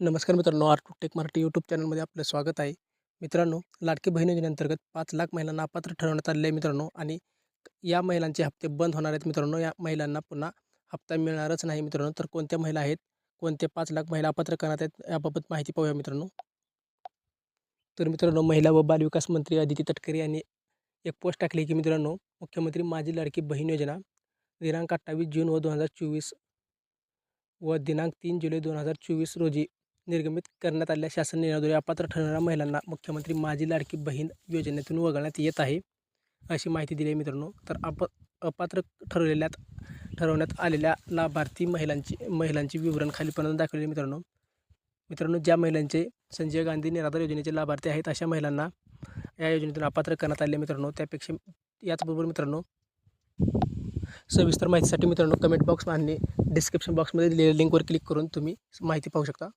नमस्कार मित्रांनो R two tech Marathi YouTube चॅनलमध्ये आपलं स्वागत आहे. मित्रांनो लाडकी बहीण योजनेअंतर्गत पाच लाख महिलांना अपात्र ठरवण्यात आले आहे मित्रांनो आणि या महिलांचे हप्ते बंद होणार आहेत मित्रांनो. या महिलांना पुन्हा हप्ता मिळणारच नाही मित्रांनो. तर कोणत्या महिला आहेत? कोणते पाच लाख महिला अपात्र करण्यात आहेत? याबाबत माहिती पाहूया मित्रांनो. तर मित्रांनो महिला व बालविकास मंत्री अदिती तटकरे यांनी एक पोस्ट टाकली की मित्रांनो मुख्यमंत्री माझी लाडकी बहीण योजना दिनांक अठ्ठावीस जून व दोन हजार चोवीस व दिनांक तीन जुलै दोन हजार चोवीस रोजी निर्गमित करण्यात आलेल्या शासन निर्णयाद्वारे अपात्र ठरणाऱ्या महिलांना मुख्यमंत्री माझी लाडकी बहीण योजनेतून वगळण्यात येत आहे. अशी माहिती दिली आहे मित्रांनो. तर अप अपात्र ठरवलेल्या ठरवण्यात आलेल्या लाभार्थी महिलांची महिलांची विवरण खालीपर्यंत दाखवलेले मित्रांनो. मित्रांनो ज्या महिलांचे संजय गांधी निराधार योजनेचे लाभार्थी आहेत अशा महिलांना या योजनेतून अपात्र करण्यात आले मित्रांनो. त्यापेक्षा याचबरोबर मित्रांनो सविस्तर माहितीसाठी मित्रांनो कमेंट बॉक्स आणि डिस्क्रिप्शन बॉक्समध्ये दिलेल्या लिंकवर क्लिक करून तुम्ही माहिती पाहू शकता.